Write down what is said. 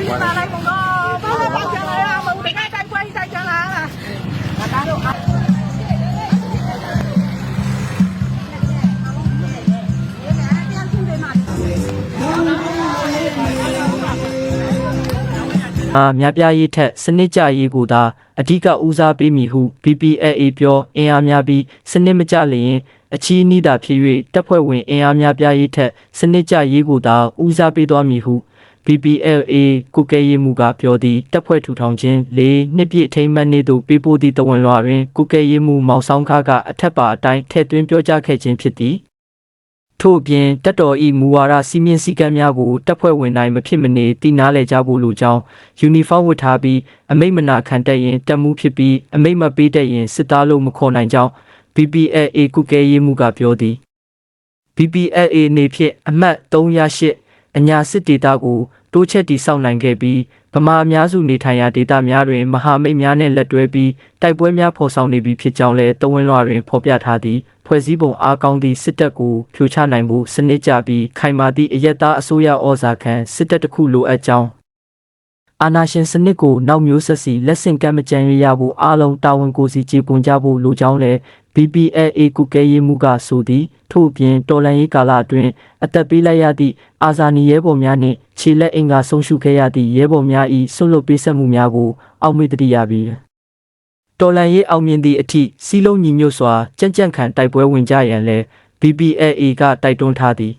你拿来工作，帮我跑下来啊！我们爱干关系在干啦，我打路啊。အာမြပြရေးထက်စနစ်ကြရေးကိုသာအဓိကဦးစားပေးမည်ဟု BPAA ပြောအင်အားများပြီးစနစ်မကြလျင်အချီးနှီးတာဖြစ်၍တပ်ဖွဲ့ဝင်အင်အားများပြားရေးထက်စနစ်ကြရေးကိုသာဦးစားပေးသွားမည်ဟု BPLA ကုကဲရေးမှုကပြောသည့်တပ်ဖွဲ့ထူထောင်ခြင်း၄နှစ်ပြည့်အထိမ်းအမှတ်နေ့သို့ပေးပို့သည့်တဝန်လွှာတွင်ကုကဲရေးမှုမောင်ဆောင်ခါကအထက်ပါအတိုင်းထည့်သွင်းပြောကြားခဲ့ခြင်းဖြစ်သည်ထို့အပြင်တက်တော်ဤမူဝါဒစီမင်းစည်းကမ်းများကိုတပ်ဖွဲ့ဝင်တိုင်းမဖြစ်မနေတည်နာလဲကြဖို့လိုကြောင်းယူနီဖောင်းဝတ်ထားပြီးအမိတ်မနာခံတက်ရင်တက်မှုဖြစ်ပြီးအမိတ်မပေးတဲ့ရင်စစ်သားလို့မခေါ်နိုင်ကြောင်း BPLA ကုကဲရေးမှုကပြောသည် BPLA နေဖြင့်အမှတ်308 အညာစစ်ဒေတာကိုတိုးချက်တည်ဆောက်နိုင်ခဲ့ပြီးဗမာအများစုနေထိုင်ရာဒေသများတွင်မဟာမိတ်များနှင့်လက်တွဲပြီးတိုက်ပွဲများဖော်ဆောင်နေပြီဖြစ်ကြောင်းလည်းတဝင်းလွှာတွင်ဖော်ပြထားသည်ဖွဲ့စည်းပုံအားကောင်းသည့်စစ်တပ်ကိုဖြိုချနိုင်မှုစနစ်ကျပြီးခိုင်မာသည့်အယက်သားအစိုးရဩဇာခံစစ်တပ်တစ်ခုလိုအပ်ကြောင်း အာနာရှင်စနစ်ကိုနောက်မျိုးဆက်စီလက်ဆင့်ကမ်းမကြံရရဖို့အားလုံးတာဝန်ကိုယ်စီကြည်ပွန်ကြဖို့လိုကြောင်းလည်း BPLA ကုကဲရေးမှုကဆိုသည်ထို့အပြင်တော်လန်ရေးကာလအတွင်းအသက်ပေးလိုက်ရသည့်အာဇာနည်ရဲဘော်များနှင့်ခြေလက်အင်္ဂါဆုံးရှုခဲ့ရသည့်ရဲဘော်များ၏ဆွလွတ်ပေးဆက်မှုများကိုအောက်မေ့တတိယပြီးတော်လန်ရေးအောင်မြင်သည့်အထိစီးလုံးညီညွတ်စွာကြံ့ကြံ့ခံတိုက်ပွဲဝင်ကြရန်လည်း BPLA ကတိုက်တွန်းထားသည်